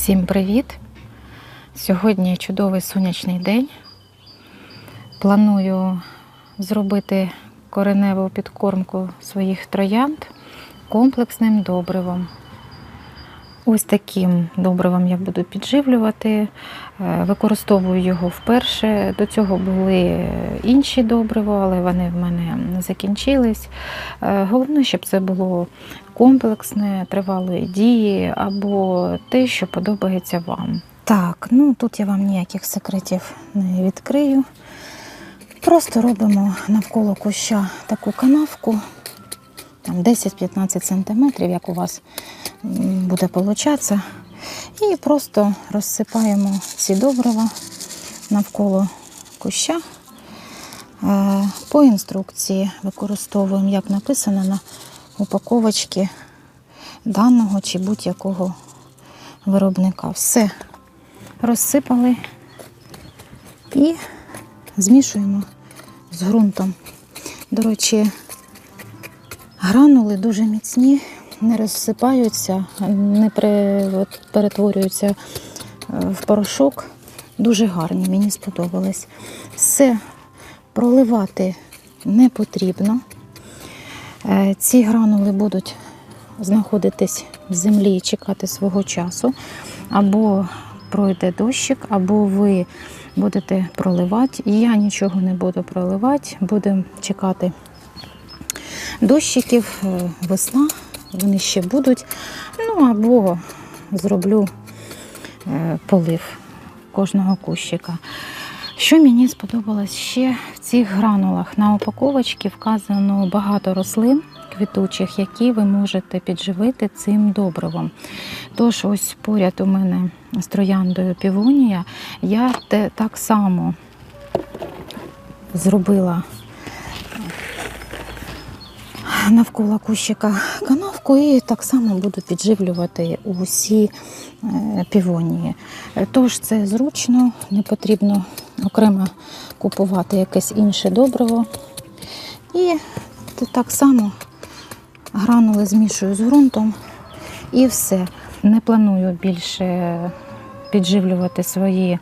Всім привіт! Сьогодні чудовий сонячний день. Планую зробити кореневу підкормку своїх троянд комплексним добривом. Ось таким добривом я буду підживлювати. Е, Використовую його вперше. До цього були інші добрива, але вони в мене закінчились. Е, Головне, щоб це було комплексне, тривалої дії або те, що подобається вам. Так, ну тут я вам ніяких секретів не відкрию. Просто робимо навколо куща таку канавку, там 10-15 см, як у вас буде получатися. І просто розсипаємо ці добрива навколо куща. Е, По інструкції використовуємо, як написано на упаковочці даного чи будь-якого виробника. Все розсипали і змішуємо з ґрунтом. До речі, гранули дуже міцні, не розсипаються, не перетворюються е, в порошок. Дуже гарні, мені сподобались. Все проливати не потрібно. Е, Ці гранули будуть знаходитись в землі і чекати свого часу. Або пройде дощик, або ви будете проливати. Я нічого не буду проливати, будемо чекати дощиків, е, весна, вони ще будуть. Ну або зроблю е, полив кожного кущика. Що мені сподобалось ще в цих гранулах? На упаковочці вказано багато рослин квітучих, які ви можете підживити цим добривом. Тож, ось поряд у мене з трояндою півонія, я те, так само зробила навколо кущика канавку і так само буду підживлювати усі е, півонії. Е, Тож це зручно, не потрібно окремо купувати якесь інше добриво. І так само гранули змішую з ґрунтом і все. Не планую більше підживлювати свої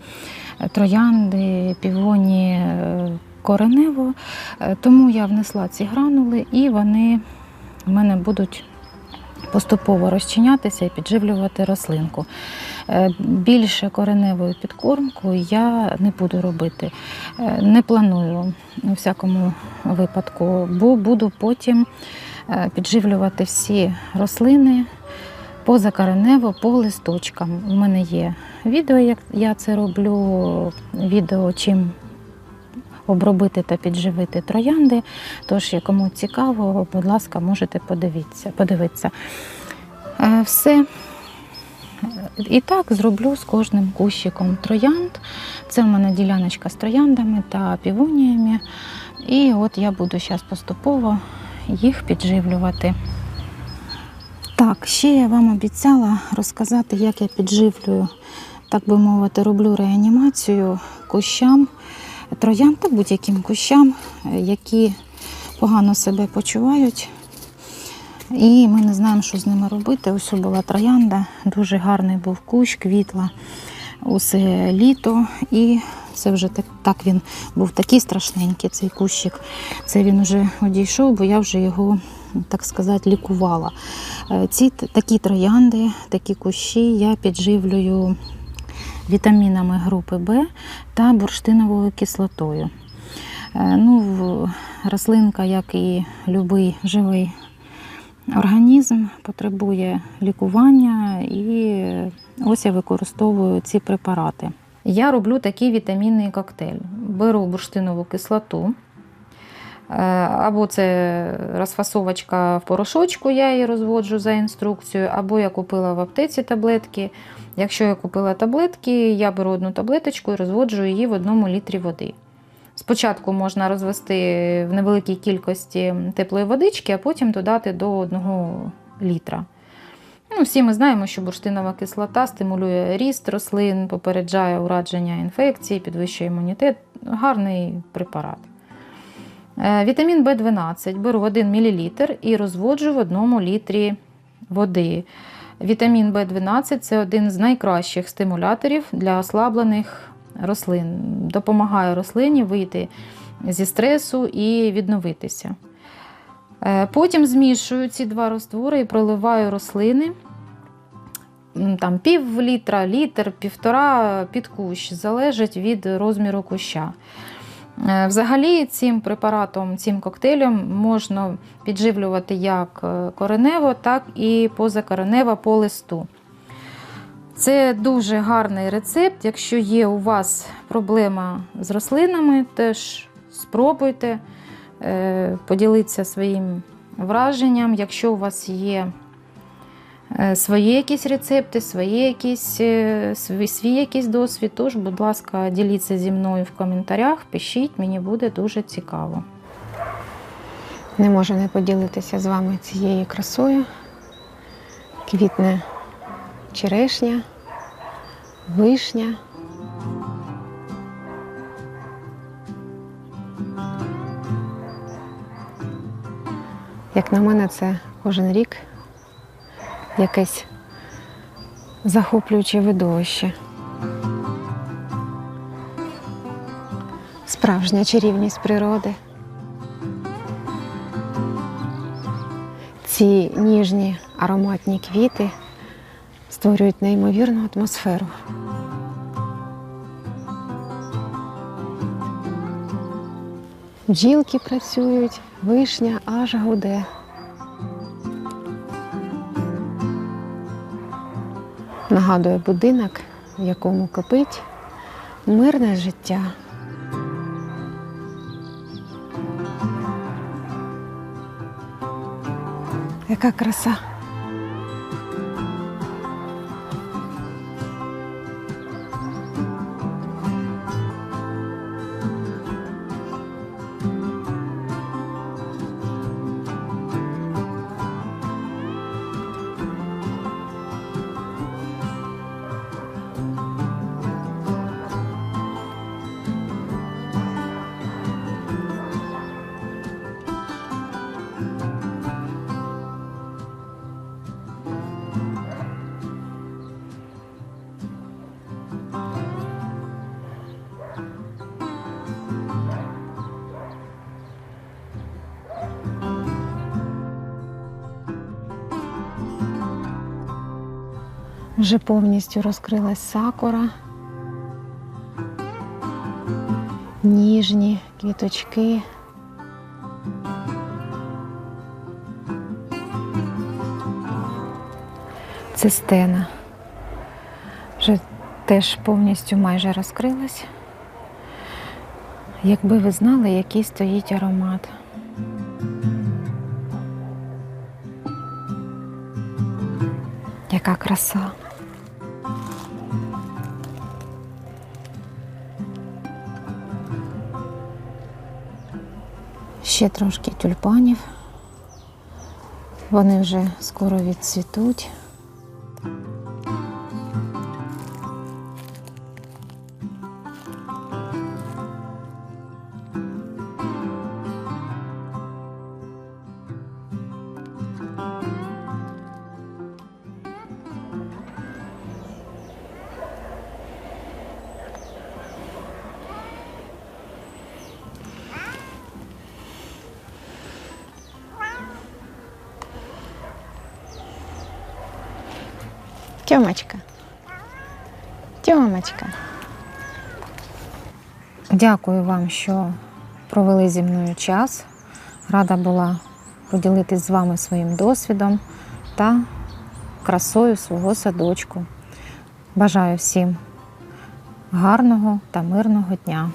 троянди, півоні е, коренево, Е, тому я внесла ці гранули і вони в мене будуть поступово розчинятися і підживлювати рослинку. Е, Більше кореневою підкормкою я не буду робити. Е, Не планую у всякому випадку, бо буду потім е, підживлювати всі рослини позакоренево по листочкам. У мене є відео, як я це роблю, відео чим обробити та підживити троянди. Тож, кому цікаво, будь ласка, можете подивитися. подивитися. Е, Все. І так зроблю з кожним кущиком троянд. Це в мене діляночка з трояндами та півоніями. І от я буду зараз поступово їх підживлювати. Так, ще я вам обіцяла розказати, як я підживлюю, так би мовити, роблю реанімацію кущам, троян та будь-яким кущам, е, які погано себе почувають. І ми не знаємо, що з ними робити. Ось була троянда, дуже гарний був кущ, квітла усе літо. І це вже так, так він був такий страшненький, цей кущик. Це він вже одійшов, бо я вже його, так сказати, лікувала. Е, Ці такі троянди, такі кущі я підживлюю вітамінами групи Б та бурштиновою кислотою. Е, Ну, рослинка, як і будь-який живий організм, потребує лікування, і ось я використовую ці препарати. Я роблю такий вітамінний коктейль. Беру бурштинову кислоту, е, або це розфасовочка в порошочку, я її розводжу за інструкцією, або я купила в аптеці таблетки. Якщо я купила таблетки, я беру одну таблеточку і розводжу її в одному літрі води. Спочатку можна розвести в невеликій кількості теплої водички, а потім додати до 1 літра. Ну, всі ми знаємо, що бурштинова кислота стимулює ріст рослин, попереджає урадження інфекцій, підвищує імунітет. Гарний препарат. Е, Вітамін В12 беру 1 мл і розводжу в одному літрі води. Вітамін В12 це один з найкращих стимуляторів для ослаблених рослин. Допомагає рослині вийти зі стресу і відновитися. Е, Потім змішую ці два роствори і проливаю рослини. Там пів літра, літр, півтора під кущ, залежить від розміру куща. Е, Взагалі, цим препаратом, цим коктейлем можна підживлювати як е, коренево, так і позакоренево по листу. Це дуже гарний рецепт. Якщо є у вас проблема з рослинами, теж спробуйте е, поділитися своїм враженням. Якщо у вас є свої якісь рецепти, свої якісь, е, свій, свій якийсь досвід, тож, будь ласка, діліться зі мною в коментарях, пишіть, мені буде дуже цікаво. Не можу не поділитися з вами цією красою. Квітне черешня, вишня. Як на мене, це кожен рік якесь захоплююче видовище. Справжня чарівність природи. Ці ніжні ароматні квіти створюють неймовірну атмосферу. Бджілки працюють, вишня аж гуде. Нагадує будинок, в якому кипить мирне життя. Яка краса. Вже повністю розкрилась сакура. Ніжні квіточки. Цистена. Вже теж повністю майже розкрилась. Якби ви знали, який стоїть аромат. Яка краса. Ще трошки тюльпанів. Вони вже скоро відцвітуть. Тьомочка. Тьомочка. Дякую вам, що провели зі мною час. Рада була поділитись з вами своїм досвідом та красою свого садочку. Бажаю всім гарного та мирного дня.